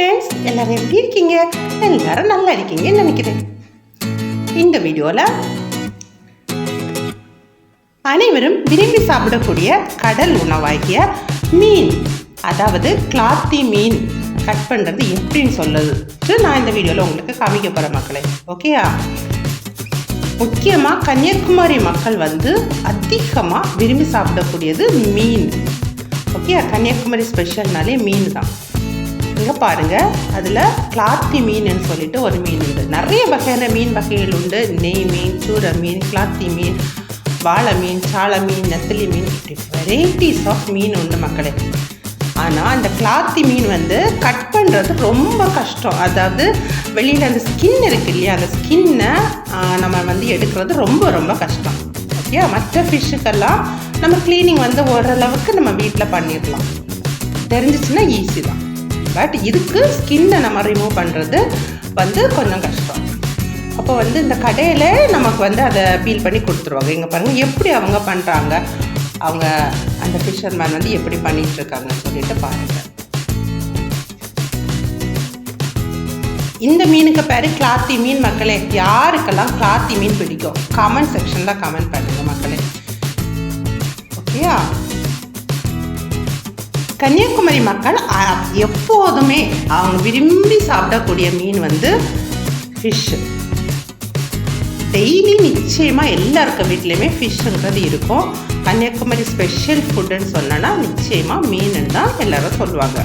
Friends எல்லாரும் எப்படி இருக்கீங்க? எல்லாரும் நல்லா இருக்கீங்கன்னு நினைக்கிறேன். இந்த வீடியோவில் அனைவரும் விரும்பி சாப்பிடக்கூடிய கடல் உணவாகிய மீன் அதாவது கிளாத்தி மீன் கட் பண்ணுறது எப்படின்னு சொல்லுது நான் இந்த வீடியோவில் உங்களுக்கு காமிக்க போகிறேன் மக்களே. ஓகேயா முக்கியமாக கன்னியாகுமரி மக்கள் வந்து அதிகமாக விரும்பி சாப்பிடக்கூடியது மீன். ஓகே கன்னியாகுமரி ஸ்பெஷல்னாலே மீன் தான். நீங்கள் பாருங்கள் அதில் கிளாத்தி மீன்னு சொல்லிட்டு ஒரு மீன் உண்டு. நிறைய வகையான மீன் வகைகள் உண்டு. நெய் மீன் சூர மீன் கிளாத்தி மீன் வாழை மீன் சாலை மீன் நெத்திலி மீன் இப்படி வெரைட்டிஸ் ஆஃப் மீன் உண்டு மக்களே. ஆனால் அந்த கிளாத்தி மீன் வந்து கட் பண்ணுறது ரொம்ப கஷ்டம். அதாவது வெளியில் அந்த ஸ்கின் இருக்கு இல்லையா அந்த ஸ்கின்னை நம்ம வந்து எடுக்கிறது ரொம்ப ரொம்ப கஷ்டம். ஓகே மற்ற ஃபிஷ்ஷுக்கெல்லாம் நம்ம க்ளீனிங் வந்து ஓரளவுக்கு நம்ம வீட்டில் பண்ணிடலாம். தெரிஞ்சிச்சுன்னா ஈஸி தான். பட் இதுக்கு ஸ்கின்னை நம்ம ரிமூவ் பண்ணுறது வந்து கொஞ்சம் கஷ்டம். அப்போ வந்து இந்த கடையில் நமக்கு வந்து அதை பீல் பண்ணி கொடுத்துருவாங்க. இங்கே பாருங்கள் எப்படி அவங்க பண்ணுறாங்க அவங்க அந்த ஃபிஷர்மேன் வந்து எப்படி பண்ணிகிட்ருக்காங்கன்னு சொல்லிட்டு பாருங்கள் இந்த மீனுக்கு பேர் கிளாத்தி மீன் மக்களே. யாருக்கெல்லாம் கிளாத்தி மீன் பிடிக்கும்? கமெண்ட் செக்ஷனில் கமெண்ட் பண்ணுங்க மக்களே. ஓகேயா கன்னியாகுமரி மக்கள் எப்போதுமே அவங்க விரும்பி சாப்பிடக்கூடிய மீன் வந்து ஃபிஷ்ஷு டெய்லி நிச்சயமாக எல்லாருக்க வீட்லேயுமே ஃபிஷ்ஷுங்கிறது இருக்கும். கன்னியாகுமரி ஸ்பெஷல் ஃபுட்டுன்னு சொன்னோன்னா நிச்சயமாக மீன் தான் எல்லாரும் சொல்லுவாங்க.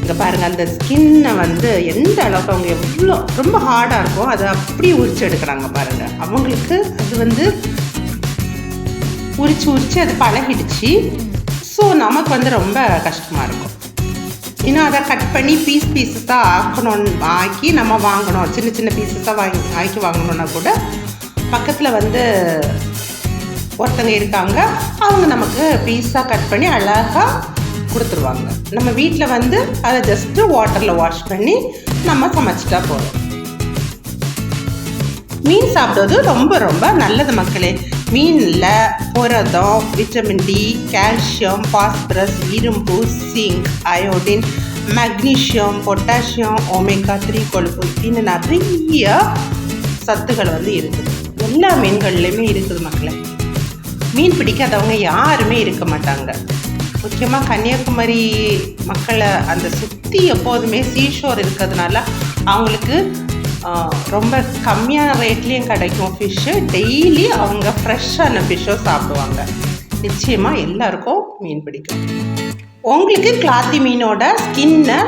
இங்கே பாருங்கள் அந்த ஸ்கின்னை வந்து எந்த அளவுக்கு அவங்க எவ்வளோ ரொம்ப ஹார்டாக இருக்கும் அதை அப்படியே உரிச்சு எடுக்கிறாங்க பாருங்கள் அவங்களுக்கு அது வந்து உரிச்சு உரிச்சு அது பழகிடுச்சு. ஸோ நமக்கு வந்து ரொம்ப கஷ்டமாக இருக்கும். இன்னும் அதை கட் பண்ணி பீஸ் பீஸஸாக ஆக்கணும் ஆக்கி நம்ம வாங்கணும். சின்ன சின்ன பீஸஸாக வாங்கி ஆக்கி வாங்கணுன்னா கூட பக்கத்தில் வந்து ஒருத்தங்க இருக்காங்க. அவங்க நமக்கு பீஸாக கட் பண்ணி அழகாக கொடுத்துருவாங்க. நம்ம வீட்டில் வந்து அதை ஜஸ்ட்டு வாட்டரில் வாஷ் பண்ணி நம்ம சமைச்சிட்டா போதும். மீன் சாப்பிடுவது ரொம்ப ரொம்ப நல்லது மக்களே. மீனில் புரதம் விட்டமின் டி கால்சியம் பாஸ்பரஸ் இரும்பு zinc iodine magnesium potassium omega three கொழுப்பு இன்னும் நிறைய சத்துக்கள் வந்து இருக்குது. எல்லா மீன்கள்லையுமே இருக்குது மக்களை. மீன் பிடிக்காதவங்க யாருமே இருக்க மாட்டாங்க. முக்கியமாக கன்னியாகுமரி மக்களை அந்த சுற்றி எப்போதுமே சீஷோர் இருக்கிறதுனால அவங்களுக்கு ரொம்ப கம்மியான ரேட்லேயும் கிடைக்கும் ஃபிஷ்ஷு டெய்லி அவங்க ஃப்ரெஷ்ஷான ஃபிஷ்ஷோ சாப்பிடுவாங்க. நிச்சயமாக எல்லாருக்கும் மீன் பிடிக்கும். உங்களுக்கு கிளாத்தி மீனோட ஸ்கின்னை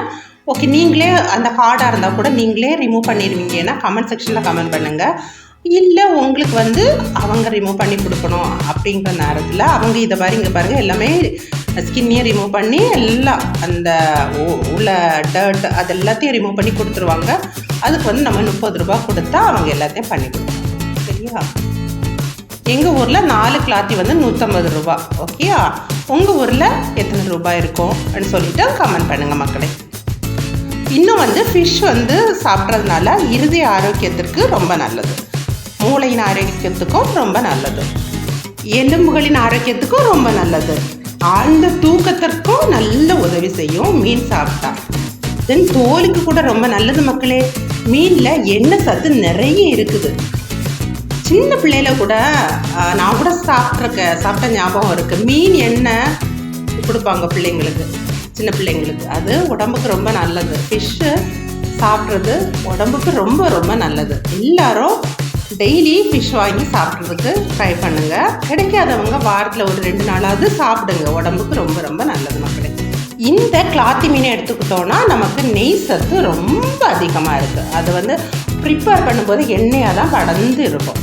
ஓகே நீங்களே அந்த ஹார்டாக இருந்தால் கூட நீங்களே ரிமூவ் பண்ணிடுவீங்கன்னா கமெண்ட் செக்ஷனில் கமெண்ட் பண்ணுங்கள் இல்லை உங்களுக்கு வந்து அவங்க ரிமூவ் பண்ணி கொடுக்கணும் அப்படிங்கிற நேரத்தில் அவங்க இதை மாதிரி இங்கே பாருங்கள் எல்லாமே ஸ்கின்னையும் ரிமூவ் பண்ணி எல்லாம் அந்த உள்ள டர்ட் அது எல்லாத்தையும் ரிமூவ் பண்ணி கொடுத்துருவாங்க. அதுக்கு வந்து நம்ம முப்பது ரூபா கொடுத்தா அவங்க எல்லாத்தையும் பண்ணி கொடுப்பாங்க சரியா? எங்கள் ஊரில் நாலு கிளாத்தி வந்து நூற்றம்பது ரூபா ஓகேயா உங்கள் ஊரில் எத்தனை ரூபாய் இருக்கும்? அப்படின்னு சொல்லிட்டு கமெண்ட் பண்ணுங்கள் மக்களே. இன்னும் வந்து ஃபிஷ் வந்து சாப்பிட்றதுனால இறுதி ஆரோக்கியத்திற்கு ரொம்ப நல்லது. மூளையின் ஆரோக்கியத்துக்கும் ரொம்ப நல்லது. எலும்புகளின் ஆரோக்கியத்துக்கும் ரொம்ப நல்லது. ஆழ்ந்த தூக்கத்திற்கும் நல்ல உதவி செய்யும் மீன் சாப்பிட்டா. தென் தோலுக்கு கூட ரொம்ப நல்லது மக்களே. மீனில் எண்ணெய் சத்து நிறைய இருக்குது? சின்ன பிள்ளையில கூட நான் கூட சாப்பிட்ருக்கேன் சாப்பிட்ட ஞாபகம் இருக்குது மீன் எண்ணெய் கொடுப்பாங்க பிள்ளைங்களுக்கு சின்ன பிள்ளைங்களுக்கு. அது உடம்புக்கு ரொம்ப நல்லது. ஃபிஷ்ஷு சாப்பிட்றது உடம்புக்கு ரொம்ப ரொம்ப நல்லது. எல்லாரும் டெய்லி ஃபிஷ் வாங்கி சாப்பிட்றதுக்கு ட்ரை பண்ணுங்கள் கிடைக்காதவங்க வாரத்தில் ஒரு ரெண்டு நாளாவது சாப்பிடுங்க. உடம்புக்கு ரொம்ப ரொம்ப நல்லது மக்கள். இந்த கிளாத்தி மீனை எடுத்துக்கிட்டோன்னா நமக்கு நெய் சத்து ரொம்ப அதிகமாக இருக்குது அது வந்து ப்ரிப்பேர் பண்ணும்போது எண்ணெயாக தான் படர்ந்து இருக்கும்.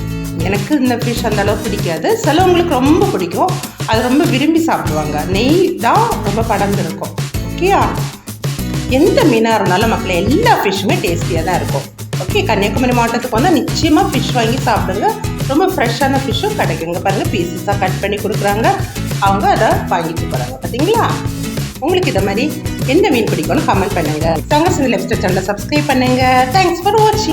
எனக்கு இந்த ஃபிஷ் அந்த அளவுக்கு பிடிக்காது. சிலவங்களுக்கு ரொம்ப பிடிக்கும். அது ரொம்ப விரும்பி சாப்பிடுவாங்க. நெய் தான் ரொம்ப படர்ந்து இருக்கும் ஓகேயா எந்த மீனாக இருந்தாலும் மக்களை எல்லா ஃபிஷ்ஷுமே டேஸ்டியாக தான் இருக்கும். ஓகே கன்னியாகுமரி மாவட்டத்துக்கு வந்தால் நிச்சயமாக ஃபிஷ் வாங்கி சாப்பிடுங்க. ரொம்ப ஃப்ரெஷ்ஷான ஃபிஷ்ஷும் கிடைக்குங்க. பாருங்கள் பீசஸாக கட் பண்ணி கொடுக்குறாங்க. அவங்க அதை வாங்கிட்டு போகிறாங்க பார்த்தீங்களா உங்களுக்கு இதை மாதிரி எந்த மீன் பிடிக்கும்னு கமெண்ட் பண்ணுங்கள் சங்கர் சிந்தி லெப்ஸ்டர் சேனலை சப்ஸ்கிரைப் பண்ணுங்கள் தேங்க்ஸ் ஃபார் வாட்சிங்